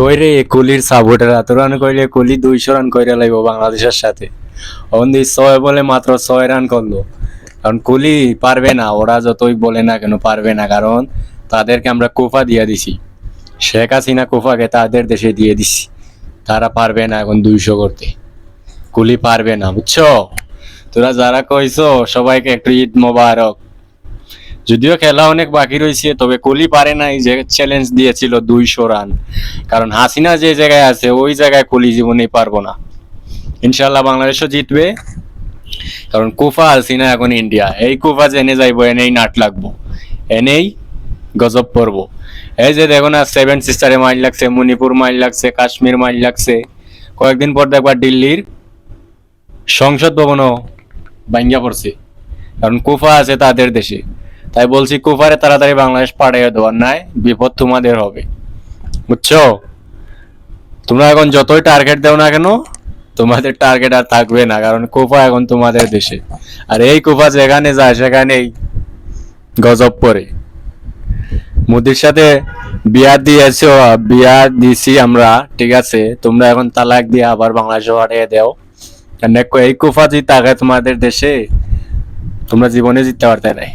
কইরে কুলির সাপোর্টার এত রান কইলে কুলি দুইশো রান কইরে লাগবো বাংলাদেশের সাথে। অন্দি ছয় বলে মাত্র ছয় রান করল। কারণ কুলি পারবে না, ওরা যতই বলে না কেন পারবে না, কারণ তাদেরকে আমরা কোফা দিয়ে দিছি। শেখ হাসিনা কোফাকে তাদের দেশে দিয়ে দিছি। তারা পারবে না এখন দুইশো করতে। কুলি পারবে না, বুঝছ? তোরা যারা কইছো সবাইকে একটু ঈদ মোবারক। যদিও খেলা অনেক বাকি রয়েছে, তবে কোহলি পারে নাই যে চ্যালেঞ্জ দিয়েছিল দুইশো রান কারণ হাসিনা যে জায়গায় আছে, ওই জায়গায় কোহলি জীবনে পারব না। ইনশাল্লাহ বাংলাদেশও জিতবে। কারণ কুফা, হাসিনা এখন ইন্ডিয়া। এই কুফা জেনে যাইবো, এনেই নাট লাগবো। এনেই গজব পড়ব। এই যে দেখো না সেভেন সিস্টারে মাইল লাগছে, মণিপুর মাইল লাগছে, কাশ্মীর মাইল লাগছে। কয়েকদিন পর দেখবা দিল্লির সংসদ ভবনও ভাঙ্গা পড়ছে। কারণ কুফা আছে তাদের দেশে। তাই বলছি, কুফারে তাড়াতাড়ি বাংলাদেশ পাঠিয়ে দেওয়ার নাই বিপদ তোমাদের হবে। বুঝছ? তোমরা এখন যতই টার্গেট দেও না কেন, তোমাদের টার্গেট আর থাকবে না, কারণ কুফা এখন তোমাদের দেশে। আর এই কুফা যেখানে যায়, সেখানেই গজব পড়ে। মোদির সাথে বিয়া দিয়েছ বিয়া দিছি আমরা, ঠিক আছে? তোমরা এখন তালাক দিয়ে আবার বাংলাদেশে পাঠিয়ে দাও। এই কুফা যদি থাকে তোমাদের দেশে, তোমরা জীবনে জিততে পারতে নাই।